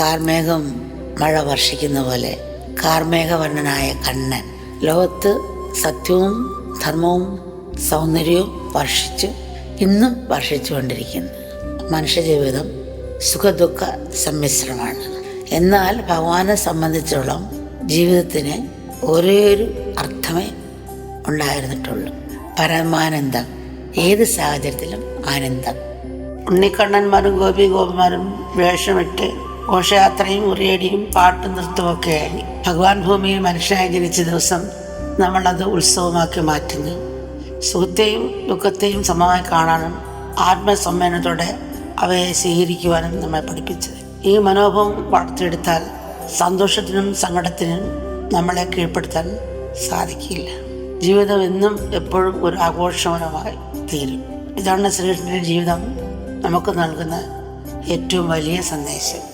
കാർമേഘം മഴ വർഷിക്കുന്ന പോലെ കാർമേഘവർണനായ കണ്ണൻ ലോകത്ത് സത്യവും ധർമ്മവും സൗന്ദര്യവും വർഷിച്ചു ഇന്നും വർഷിച്ചുകൊണ്ടിരിക്കുന്നു. മനുഷ്യജീവിതം സുഖദുഃഖ സമ്മിശ്രമാണ്. എന്നാൽ ഭഗവാനെ സംബന്ധിച്ചോളം ജീവിതത്തിന് ഒരേ ഒരു അർത്ഥമേ ഉണ്ടായിരുന്നിട്ടുള്ളൂ. പരമാനന്ദം. ഏത് സാഹചര്യത്തിലും ആനന്ദം. ഉണ്ണിക്കണ്ണന്മാരും ഗോപി ഗോപിമാരും വേഷമിട്ട് ഘോഷയാത്രയും ഉറിയടിയും പാട്ടും നൃത്തമൊക്കെയായി ഭഗവാൻ ഭൂമിയിൽ മനുഷ്യനായി ജനിച്ച ദിവസം നമ്മളത് ഉത്സവമാക്കി മാറ്റുന്നു. സുഖത്തെയും ദുഃഖത്തെയും സമമായി കാണാനും ആത്മസമ്മേളനത്തോടെ അവയെ സ്വീകരിക്കുവാനും നമ്മെ പഠിപ്പിച്ചത്. ഈ മനോഭാവം വളർത്തിയെടുത്താൽ സന്തോഷത്തിനും സങ്കടത്തിനും നമ്മളെ കീഴ്പ്പെടുത്താൻ സാധിക്കില്ല. ജീവിതം എന്നും എപ്പോഴും ഒരു ആഘോഷപരമായി തീരും. ഇതാണ് ശ്രീകൃഷ്ണന്റെ ജീവിതം. നമുക്ക് നൽകുന്ന ഏറ്റവും വലിയ സന്ദേശം.